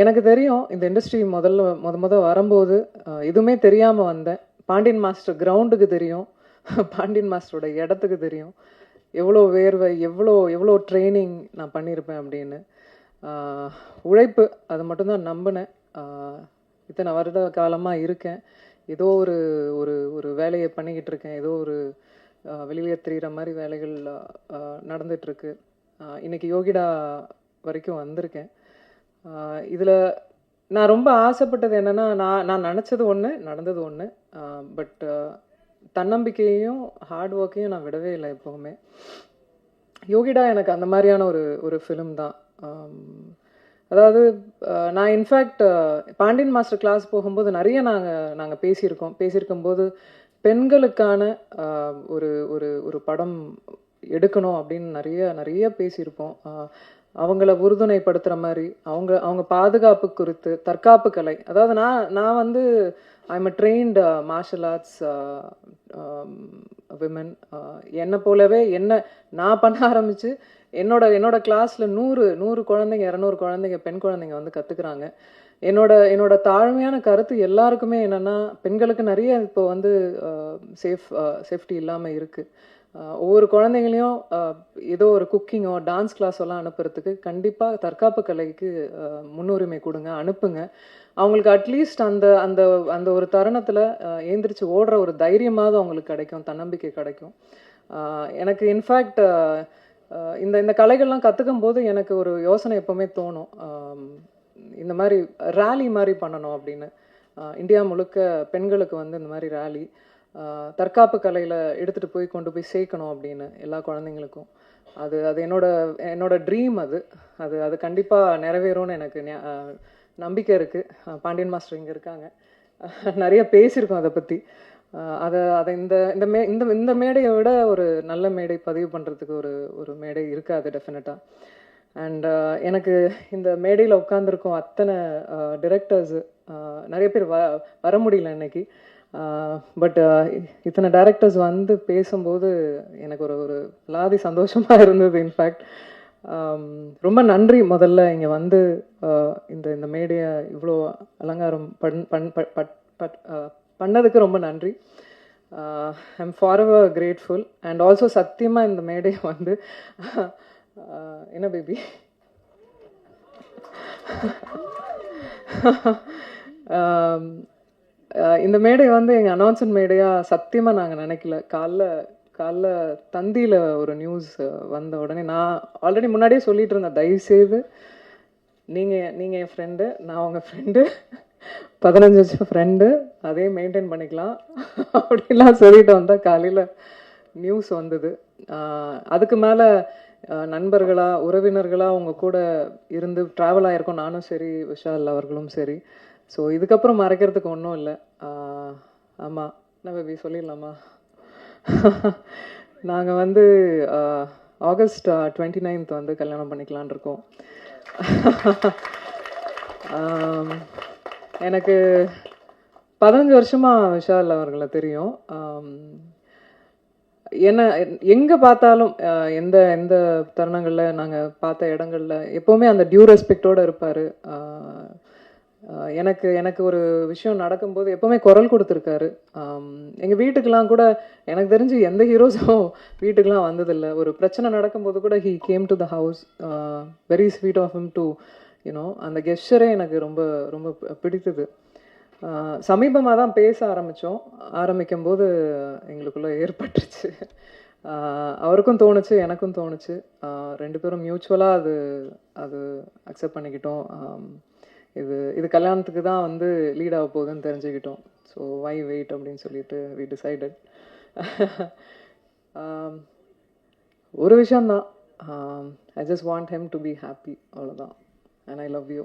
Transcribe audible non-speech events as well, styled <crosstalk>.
எனக்கு தெரியும் இந்த இண்டஸ்ட்ரி முதல்ல முத முத வரும்போது எதுவுமே தெரியாமல் வந்தேன். பாண்டியன் மாஸ்டர் கிரவுண்டுக்கு தெரியும். <laughs> பாண்டியன் மாஸ்டரோட இடத்துக்கு தெரியும். எவ்வளோ வேர்வை எவ்வளோ எவ்வளோ ட்ரைனிங் நான் பண்ணியிருப்பேன் அப்படின்னு. உழைப்பு அது மட்டும்தான் நம்பினேன். இத்தனை வருட காலமாக இருக்கேன். ஏதோ ஒரு ஒரு ஒரு வேலையை பண்ணிக்கிட்டு இருக்கேன். ஏதோ ஒரு வெளியே தெரிகிற மாதிரி வேலைகள் நடந்துகிட்ருக்கு இன்றைக்கி இன்னைக்கு யோகிடா வரைக்கும் வந்திருக்கேன். இதில் நான் ரொம்ப ஆசைப்பட்டது என்னென்னா நான் நான் நினச்சது ஒன்று நடந்தது ஒன்று பட் தன்னம்பிக்கையையும் ஹார்ட் ஒர்க்கையும் நான் விடவே இல்லை எப்போவுமே. யோகிடா எனக்கு அந்த மாதிரியான ஒரு ஒரு ஃபிலிம் தான். அதாவது நான் இன்ஃபேக்ட் பாண்டியன் மாஸ்டர் கிளாஸ் போகும்போது நிறைய நாங்கள் நாங்கள் பேசியிருக்கோம். பேசியிருக்கும்போது பெண்களுக்கான ஒரு ஒரு ஒரு படம் எடுக்கணும் அப்படின்னு நிறைய நிறைய பேசியிருப்போம். அவங்கள உறுதுணைப்படுத்துகிற மாதிரி அவங்க அவங்க பாதுகாப்பு குறித்து தற்காப்பு கலை. அதாவது நான் நான் வந்து I'm a trained martial arts women என்னை போலவே என்ன நான் பண்ண ஆரம்பித்து என்னோட என்னோட கிளாஸில் நூறு நூறு குழந்தைங்க இரநூறு குழந்தைங்க பெண் குழந்தைங்க வந்து கற்றுக்குறாங்க என்னோட என்னோட தாழ்மையான கருத்து எல்லாருக்குமே என்னென்னா பெண்களுக்கு நிறைய இப்போ வந்து uh, சேஃப் சேஃப்டி uh, இல்லாமல் இருக்குது ஒவ்வொரு குழந்தைங்களையும் ஏதோ ஒரு குக்கிங்கோ டான்ஸ் கிளாஸ் எல்லாம் அனுப்புறதுக்கு கண்டிப்பாக தற்காப்பு கலைக்கு முன்னுரிமை கொடுங்க அனுப்புங்க. அவங்களுக்கு அட்லீஸ்ட் அந்த அந்த அந்த ஒரு தருணத்தில் ஏந்திரிச்சு ஓடுற ஒரு தைரியமாவது அவங்களுக்கு கிடைக்கும் தன்னம்பிக்கை கிடைக்கும். எனக்கு இன்ஃபேக்ட் இந்த இந்த கலைகள்லாம் கற்றுக்கும் போது எனக்கு ஒரு யோசனை எப்போவுமே தோணும். இந்த மாதிரி ரேலி மாதிரி பண்ணணும் அப்படின்னு. இந்தியா முழுக்க பெண்களுக்கு வந்து இந்த மாதிரி ரேலி தற்காப்பு கலையில் எடுத்துகிட்டு போய் கொண்டு போய் சேர்க்கணும் அப்படின்னு எல்லா குழந்தைங்களுக்கும். அது அது என்னோட என்னோட ட்ரீம் அது. அது அது கண்டிப்பாக நிறைவேறும்னு எனக்கு நம்பிக்கை இருக்குது பாண்டியன் மாஸ்டர் இங்கே இருக்காங்க. நிறைய பேசியிருக்கோம் அதை பற்றி அதை அதை இந்த இந்த மே இந்த இந்த மேடையை விட ஒரு நல்ல மேடை பதிவு பண்ணுறதுக்கு ஒரு ஒரு மேடை இருக்காது டெஃபினட்டாக அண்ட் எனக்கு இந்த மேடையில் உட்காந்துருக்கோம் அத்தனை டிரெக்டர்ஸு நிறைய பேர் வ வர முடியல இன்னைக்கு. பட் இத்தனை டேரக்டர்ஸ் வந்து பேசும்போது எனக்கு ஒரு ஒரு லாதி சந்தோஷமாக இருந்தது இன்ஃபேக்ட் ரொம்ப நன்றி முதல்ல இங்கே வந்து இந்த இந்த மேடையை இவ்வளோ அலங்காரம் பண் பண் ப- பட் பட் பண்ணதுக்கு ரொம்ப நன்றி. I am forever grateful and also சத்தியமாக இந்த மேடையை வந்து என்ன பேபி இந்த மேடை வந்து எங்கள் அனௌன்சன் மேடையாக சத்தியமாக நாங்கள் நினைக்கல. காலைல காலைல தந்தியில் ஒரு நியூஸ் வந்த உடனே நான் ஆல்ரெடி முன்னாடியே சொல்லிட்டு இருந்தேன் தயவுசெய்து நீங்கள் நீங்கள் என் ஃப்ரெண்டு நான் உங்கள் ஃப்ரெண்டு பதினஞ்சு வருஷம் ஃப்ரெண்டு அதே மெயின்டைன் பண்ணிக்கலாம். அப்படிலாம் சொல்லிட்டு வந்தால் காலையில் நியூஸ் வந்தது. அதுக்கு மேலே நண்பர்களாக உறவினர்களாக அவங்க கூட இருந்து ட்ராவல் ஆகிருக்கோம் நானும் சரி விஷால் அவர்களும் சரி. ஸோ இதுக்கப்புறம் மறைக்கிறதுக்கு ஒன்றும் இல்லை. ஆமாம் என்ன பேபி சொல்லிடலாமா? நாங்கள் வந்து ஆகஸ்ட் டுவெண்ட்டி நைன்த் வந்து கல்யாணம் பண்ணிக்கலான் இருக்கோம். எனக்கு பதினஞ்சு வருஷமாக விஷால் அவர்களை தெரியும். என்ன எங்கே பார்த்தாலும் எந்த எந்த தருணங்களில் நாங்கள் பார்த்த இடங்களில் எப்போவுமே அந்த டியூ ரெஸ்பெக்டோடு இருப்பார். எனக்கு எனக்கு ஒரு விஷயம் நடக்கும்போது எப்பவுமே குரல் கொடுத்துருக்காரு. எங்கள் வீட்டுக்கெலாம் கூட எனக்கு தெரிஞ்சு எந்த ஹீரோஸும் வீட்டுக்கெலாம் வந்ததில்லை. ஒரு பிரச்சனை நடக்கும்போது கூட he came to the house very sweet of him to you know அந்த கெஸ்டரே எனக்கு ரொம்ப ரொம்ப பிடித்தது. சமீபமாக தான் பேச ஆரம்பித்தோம் ஆரம்பிக்கும் போது எங்களுக்குள்ள ஏற்பட்டுருச்சு. அவருக்கும் தோணுச்சு எனக்கும் தோணுச்சு. ரெண்டு பேரும் மியூச்சுவலாக அது அது அக்செப்ட் பண்ணிக்கிட்டோம். இது இது கல்யாணத்துக்கு தான் வந்து லீட் ஆக போகுதுன்னு தெரிஞ்சுக்கிட்டோம். ஸோ வை வெயிட் அப்படின்னு சொல்லிட்டு வி டிசைடட் um, ஒரு விஷயந்தான் I just want him to be happy அவ்வளோதான் அண்ட் ஐ லவ் யூ